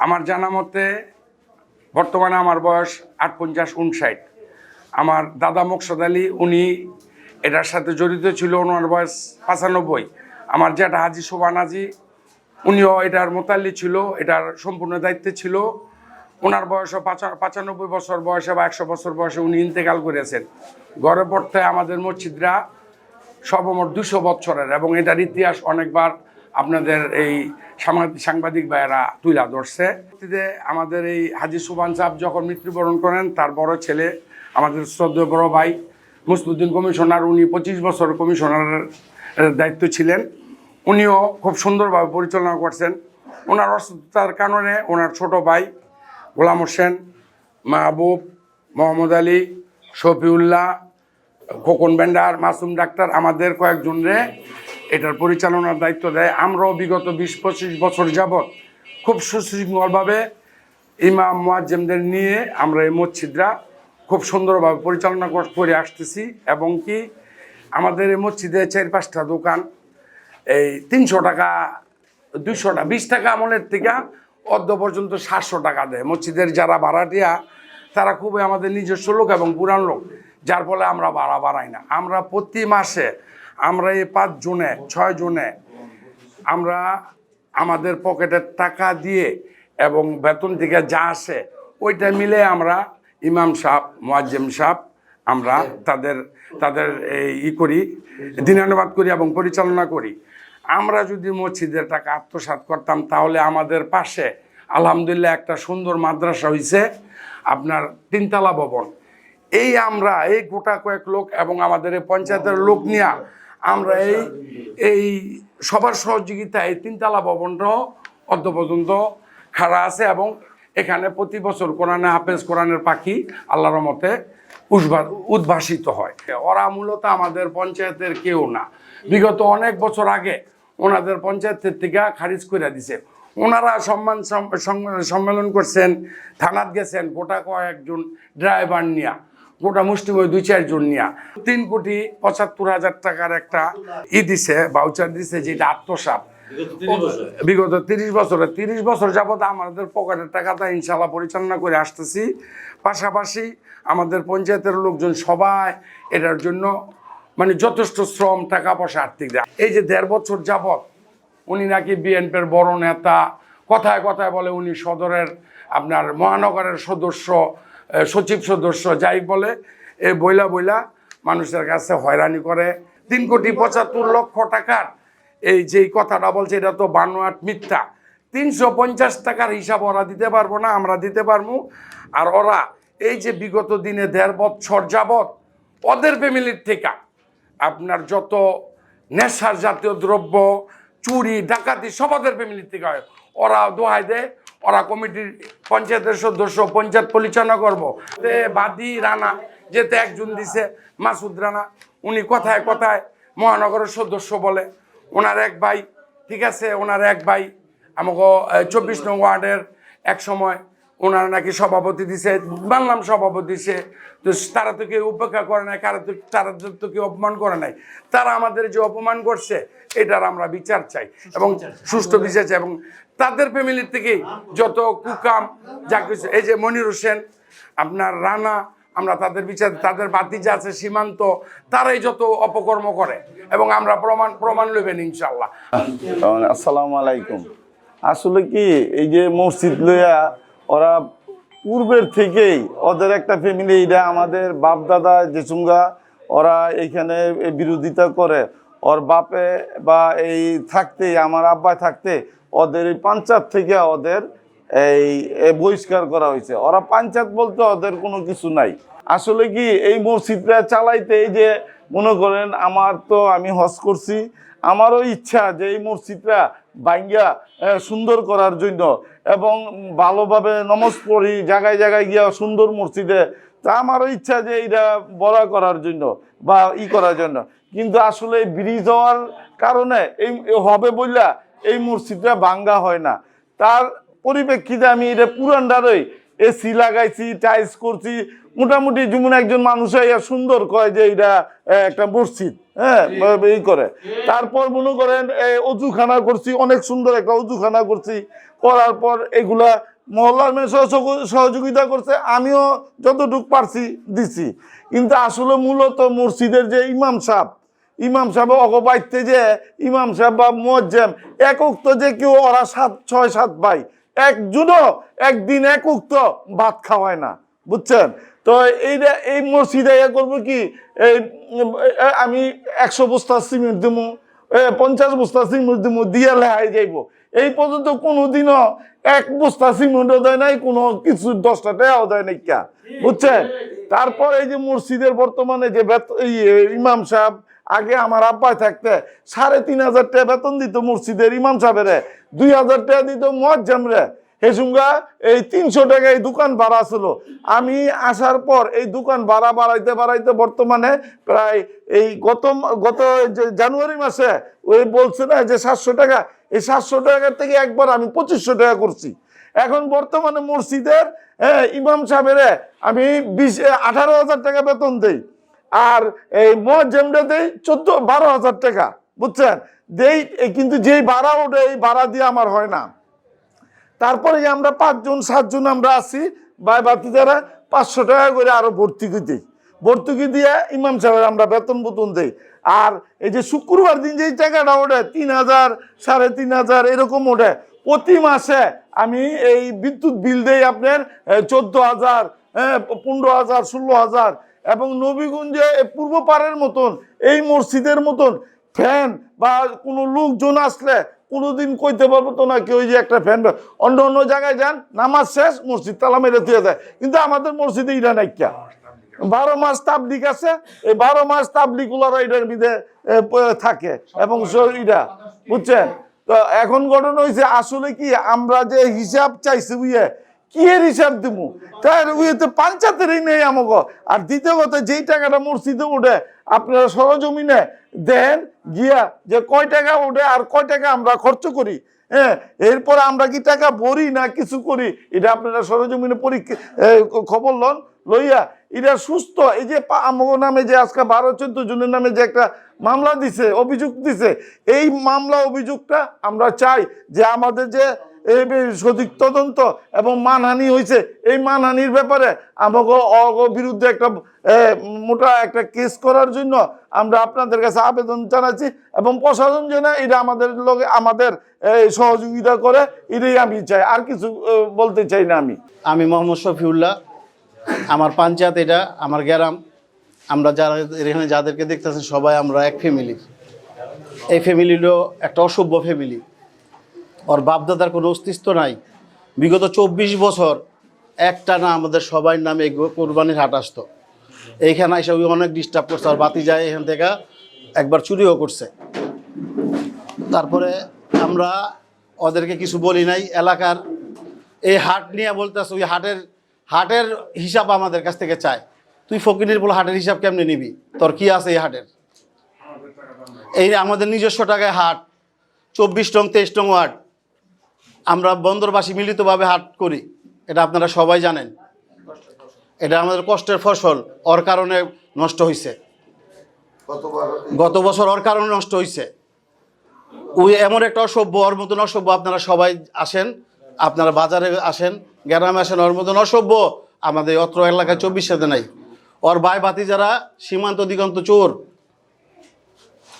আমার জানা মতে বর্তমানে আমার বয়স আটপঞ্চাশ উনষাট আমার দাদা মোকসদ আলী, উনি এটার সাথে জড়িত ছিল, ওনার বয়স পঁচানব্বই। আমার যেটা হাজি শোভান হাজি, উনিও এটার মোতাল্লি ছিল, এটার সম্পূর্ণ দায়িত্বে ছিল। ওনার বয়সও পাঁচা- পঁচানব্বই বছর বয়সে বা একশো বছর বয়সে উনি ইন্তেকাল করেছেন। গড়ে পড়তে আমাদের মসজিদরা সর্বমোট দুশো বছরের এবং এটার ইতিহাস অনেকবার আপনাদের এই সাংবাদিক ভাইয়েরা তুলে ধরছে। আমাদের এই হাজি সুবান সাহেব যখন মৃত্যুবরণ করেন, তার বড় ছেলে, আমাদের শ্রদ্ধেয় বড় ভাই মুসলুদ্দিন কমিশনার, উনি পঁচিশ বছর কমিশনারের দায়িত্ব ছিলেন। উনিও খুব সুন্দরভাবে পরিচালনা করছেন। ওনার অসুস্থতার কারণে ওনার ছোট ভাই গোলাম হোসেন, মাহবুব, মোহাম্মদ আলী, শফিউল্লাহ, খোকন ব্যান্ডার মাসুম ডাক্তার, আমাদের কয়েকজনরে এটার পরিচালনার দায়িত্ব দেয়। আমরাও বিগত বিশ, পঁচিশ বছর যাবৎ খুব সুশৃঙ্খলভাবে ইমাম, মোয়াজ্জেমদের নিয়ে আমরা এই মসজিদরা খুব সুন্দরভাবে পরিচালনা কর- আসতেছি এবং কি আমাদের এই মসজিদে চার পাঁচটা দোকান। এই তিনশো টাকা, দুইশো টাকা বিশ টাকা আমলের থেকে অর্ধ পর্যন্ত সাতশো টাকা দেয়। মসজিদের যারা ভাড়াটিয়া, তারা খুবই আমাদের নিজস্ব লোক এবং পুরান লোক, যার ফলে আমরা ভাড়া বাড়াই না। আমরা প্রতি মাসে আমরা এই পাঁচ জনে, ছয় জনে, আমরা আমাদের পকেটের টাকা দিয়ে এবং বেতন থেকে যা আসে, ওইটা মিলে আমরা ইমাম সাহেব, মোয়াজ্জেম সাহেব, আমরা তাদের তাদের এই ই করি, দিনানুবাদ করি এবং পরিচালনা করি। আমরা যদি মসজিদের টাকা আত্মসাৎ করতাম, তাহলে আমাদের পাশে আলহামদুলিল্লাহ একটা সুন্দর মাদ্রাসা হয়েছে আপনার তিনতলা ভবন। এই আমরা, এই গোটা কয়েক লোক এবং আমাদের এই পঞ্চায়েতের লোক নিয়ে আমরা এই এই সবার সহযোগিতায় তিনতলা ভবনটাও অর্ধ পর্যন্ত খাড়া আছে এবং এখানে প্রতি বছর কোরআনে হাফেজ কোরআনের পাখি আল্লাহর মতে উদ্ভাসিত হয়। ওরা মূলত আমাদের পঞ্চায়েতের কেউ না। বিগত অনেক বছর আগে ওনাদের পঞ্চায়েতের থেকে খারিজ করে দিছে। ওনারা সম্মান সম- সম- সম্মেলন করছেন থানাত গেছেন গোটা কয়েকজন ড্রাইভার নিয়া। গোটা মুষ্টিময় দুই চারজন নিয়া। তিন কোটি পঁচাত্তর হাজার টাকার একটা ই দিছে বাউচার দিছে যেটা আত্মসাপ বিগত তিরিশ বছরে। তিরিশ বছর। যাবত আমাদের পকেটের টাকাটা ইনশাল্লাহ পরিচালনা করে আসতেছি। পাশাপাশি আমাদের পঞ্চায়েতের লোকজন সবাই এটার জন্য মানে যথেষ্ট শ্রম টাকা পয়সা আর্থিক দেয়। এই যে দেড় বছর যাবত উনি নাকি বিএনপির বড় নেতা কথায় কথায় বলে উনি সদরের আপনার মহানগরের সদস্য সচিব সদস্য যাই বলে, এ, বইলা বইলা মানুষের কাছে হয়রানি করে। তিন কোটি পঁচাত্তর লক্ষ টাকার এই যেই কথাটা বলছে, এটা তো বানোয়াট মিথ্যা। তিনশো পঞ্চাশ টাকার হিসাব ওরা দিতে পারব না, আমরা দিতে পারব। আর ওরা এই যে বিগত দিনে দেড় বছর যাবৎ ওদের ফ্যামিলির থেকে আপনার যত নেশার জাতীয় দ্রব্য, চুরি, ডাকাতি সব ওদের ফ্যামিলির থেকে হয়। ওরা দোহাই দেয় ওরা কমিটির পঞ্চায়েতের সদস্য, পঞ্চায়েত পরিচালনা করব। বাদি রানা যেতে একজন দিছে, মাসুদ রানা, উনি কথায় কথায় মহানগরের সদস্য বলে, ওনার এক ভাই, ঠিক আছে, ওনার এক ভাই, আমাকে চব্বিশ নং ওয়ার্ডের এক সময় ওনার নাকি সভাপতি দিছে, বাংলাম সভাপতি দিছে, তো তারা তো কেউ উপেক্ষা করে নাই, কারা তো তারা তো কেউ অপমান করে নাই। তারা আমাদের যে অপমান করছে এটার আমরা বিচার চাই এবং সুষ্ঠু বিচার চাই এবং তাদের ফ্যামিলির থেকেই যত কুকাম যা কিছু এই যে মনির হোসেন আপনার রানা আমরা তাদের বিচার তাদের বাতিজা আছে সীমান্ত তারাই যত অপকর্ম করে এবং আমরা প্রমাণ প্রমাণ নেবেন ইনশাল্লাহ আসসালামু আলাইকুম। আসলে কি এই যে মসজিদ লইয়া ওরা পূর্বের থেকেই ওদের একটা ফ্যামিলি এটা আমাদের বাপ দাদা যে চুঙ্গা ওরা এইখানে বিরোধিতা করে। ওর বাপে বা এই থাকতে আমার আব্বাই থাকতে ওদের এই পঞ্চায়েত থেকে ওদের এই বহিষ্কার করা হয়েছে। ওরা পঞ্চায়েত বলতে ওদের কোনো কিছু নাই। আসলে কি এই মসজিদটা চালাইতে এই যে মনে করেন আমার তো আমি হজ করছি আমারও ইচ্ছা যে এই মসজিদটা আহ, সুন্দর করার জন্য এবং ভালোভাবে নমাজ পড়ি জায়গায় জায়গায় গিয়া সুন্দর মসজিদে। তা আমারও ইচ্ছা যে এইটা বড় করার জন্য বা ই করার জন্য। কিন্তু আসলে এই ব্রিজ হওয়ার কারণে এই হবে বললা এই মসজিদটা ভাঙ্গা হয় না। তার পরিপ্রেক্ষিতে আমি এটা পুরানটারই এসি লাগাইছি টাইলস করছি। মোটামুটি যেমন একজন মানুষ সুন্দর কয় যে এটা একটা মসজিদ হ্যাঁ এই করে। তারপর মনে করেন এই অজুখানা করছি অনেক সুন্দর একটা অজুখানা করছি। করার পর এগুলা মহল্লার মেয়ে সহযোগ- সহযোগিতা করছে আমিও যতটুকু পারছি দিছি। কিন্তু আসলে মূলত মসজিদের যে ইমাম সাহেব ইমাম সাহেব অগবাইতে যে, ইমাম সাহেব বা মোয়াজ্জেম একক তো যে কেউ ওরা সাত, ছয়, সাত ভাই। একজনও একদিন একক তো ভাত খাওয়ায় না। বুঝছেন? তো এইটা, এই মসজিদে ইয়ে করব কি? এই আমি একশো বস্তা সিমেন্ট দেবো পঞ্চাশ বস্তা সিমেন্ট দেবো দিয়ে লেহাই যাইব। এই পর্যন্ত কোনোদিনও এক বস্তা সিমেন্টও দেয় নাই, কোনো কিছু দশটা টাকাও দেয় নাই কা। বুঝছেন? তারপর এই যে মসজিদের বর্তমানে যে ইমাম সাহেব আগে আমার আব্বাই থাকতে সাড়ে তিন হাজার টাকা বেতন দিত মসজিদের ইমাম সাহেবের দুই হাজার টাকা দিত মজ্জাম রে। হেসুঙ্গা এই তিনশো টাকা এই দোকান ভাড়া ছিল। আমি আসার পর এই দোকান ভাড়া বাড়াইতে বাড়াইতে বর্তমানে প্রায় এই গত গত জানুয়ারি মাসে ওই বলছে না যে সাতশো টাকা এই সাতশো টাকার থেকে একবার আমি পঁচিশশো টাকা করছি। এখন বর্তমানে মসজিদের হ্যাঁ, ইমাম সাহেবের আমি বিশ আঠারো হাজার টাকা বেতন দেই। আর এই মহাজেমটা দেই চোদ্দ, বারো হাজার টাকা, বুঝছেন? দেই কিন্তু যেই ভাড়া ওঠে, এই ভাড়া দিয়ে আমার হয় না। তারপরে আমরা পাঁচজন, সাতজন আমরা আছি, ভাই বাতিদারা পাঁচশো টাকা করে আরও ভর্তুকি দিই। ভর্তুকি দিয়ে ইমাম সাহেবের আমরা বেতন বেতন দিই। আর এই যে শুক্রবার দিন যেই টাকাটা ওঠে, তিন হাজার, সাড়ে তিন হাজার, এরকম ওঠে। প্রতি মাসে আমি এই বিদ্যুৎ বিল দেই আপনার চোদ্দ হাজার পনেরো হাজার, ষোলো হাজার এবং নবীগঞ্জে পূর্ব পাড়ের মতন, এই মসজিদের মতন ফ্যান বা কোনো লোকজন আসলে কোনোদিন কইতে পারব তো না কেউ যে একটা ফ্যান অন্য অন্য জায়গায় যান, নামাজ শেষ, মসজিদ তালা মেরে দিয়ে দেয়। কিন্তু আমাদের মসজিদে ইরা নাইকা বারো মাস তাবলিক আছে, এই বারো মাস তাবলিক গুলারা এটার ভিতরে থাকে এবং ইরা বুঝছেন? তো এখন ঘটনা হয়েছে আসলে কি আমরা যে হিসাব চাইছি বুঝে কি হিসাব দিব তার উইয়ে তো পাঞ্চাতেরই নেই আমাকে আর দ্বিতীয় কথা, যেই টাকাটা মসজিদে উঠে আপনারা সরজমিনে দেন, গিয়া যে কয় টাকা উঠে আর কয় টাকা আমরা খরচ করি হ্যাঁ? এরপর আমরা কি টাকা ভরি না কিছু করি? এটা আপনারা সরজমিনে পরীক্ষা খবর লন, লইয়া। এটা সুস্থ। এই যে আমগো নামে যে আজকে বারো, চোদ্দ জনের নামে যে একটা মামলা দিছে, অভিযোগ দিছে, এই মামলা, অভিযোগটা আমরা চাই যে আমাদের যে এই সঠিক তদন্ত এবং মানহানি হয়েছে, এই মানহানির ব্যাপারে আমাকে অগ বিরুদ্ধে একটা মোটা একটা কেস করার জন্য আমরা আপনাদের কাছে আবেদন জানাচ্ছি এবং প্রশাসন যেন এটা আমাদের লগে, আমাদের সহযোগিতা করে, এটাই আমি চাই। আর কিছু বলতে চাই না আমি। আমি মোহাম্মদ শফিউল্লাহ, আমার পঞ্চায়েত এটা, আমার গ্রাম। আমরা যারা এখানে যাদেরকে দেখতেছেন, সবাই আমরা এক ফ্যামিলি এই ফ্যামিলি হলো একটা অসভ্য ফ্যামিলি ওর বাপদাদার কোনো অস্তিত্ব নাই। বিগত চব্বিশ বছর একটা না আমাদের সবাই নামে কোরবানির হাট আসতো। এইখানে এসে ওই অনেক ডিস্টার্ব করছে আর বাতি যায় এখান থেকে একবার চুরিও করছে। তারপরে আমরা ওদেরকে কিছু বলি নাই, এলাকার এই হাট নিয়ে বলতেছে, ওই হাটের হাটের হিসাব আমাদের কাছ থেকে চায়। তুই ফকিরের বলে হাটের হিসাব কেমনে নিবি? তোর কি আছে এই হাটের? এই আমাদের নিজস্ব টাকায় হাট, চব্বিশ টং তেইশ টং ওয়ার্ড। আমরা বন্দরবাসী মিলিতভাবে হাট করি এটা আপনারা সবাই জানেন। এটা আমাদের কষ্টের ফসল ওর কারণে নষ্ট হয়েছে গত বছর ওর কারণে নষ্ট হয়েছে ওই এমন একটা অসভ্য ওর মতন অসভ্য আপনারা সবাই আসেন আপনারা বাজারে আসেন গ্রামে আসেন ওর মতন অসভ্য আমাদের অত্র এলাকায় চব্বিশ সাথে নাই। ওর ভাই বাতি যারা সীমান্ত দিগন্ত চোর।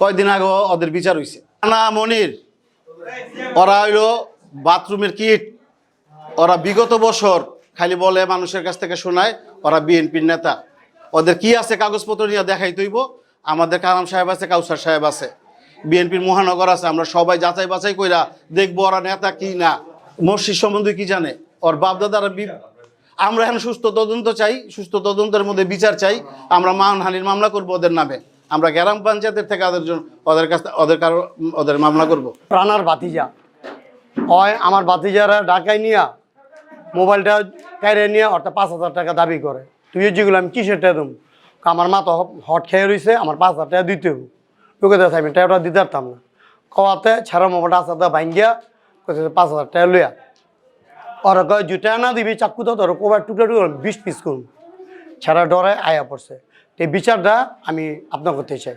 কয়দিন আগে ওদের বিচার হয়েছে না মনির ওরা হইল বাথরুমের কিট। ওরা বিগত বছর খালি বলে মানুষের কাছ থেকে শোনায়, ওরা বিএনপির নেতা। ওদের কি আছে কাগজপত্র নিয়ে দেখাই তৈব? আমাদের কালাম সাহেব আছে, কাউসার সাহেব আছে। বিএনপির মহানগর আছে, আমরা সবাই যাচাই বাছাই কইরা দেখব ওরা নেতা কি না। মসজিদ সম্বন্ধে কি জানে? ওর বাপদাদারা আমরা এখন সুস্থ তদন্ত চাই, সুস্থ তদন্তের মধ্যে বিচার চাই। আমরা মানহানির মামলা করব ওদের নামে। আমরা গ্রাম পঞ্চায়েতের থেকে ওদের জন্য ওদের কাছ ওদের কারও ওদের মামলা করব। প্রাণার ভাতিজা। হয় আমার ভাতিজারা ঢাকায় নিয়া মোবাইলটা কাইরে নিয়ে অর্থাৎ পাঁচ হাজার টাকা দাবি করে। তুই যেগুলো আমি কিসের টাকা দেবো? আমার মা তো হট খেয়ে রয়েছে আমার পাঁচ হাজার টাকা দিতে হবে। তোকে দেখ, আমি টাকাটা দিতে পারতাম না। কওয়াতে, ছাড়া মোবাইলটা আসাতে ভাঙ্গিয়া কোথায় পাঁচ হাজার টাকা লইয়া। ওরা কয় জুটা না দিবি, চাকু তো তোর কোবার টুকরা টুকরা বিশ পিস করুন ছাড়া ডরে আয়া পড়ছে। এই বিচারটা আমি আপনার করতে চাই।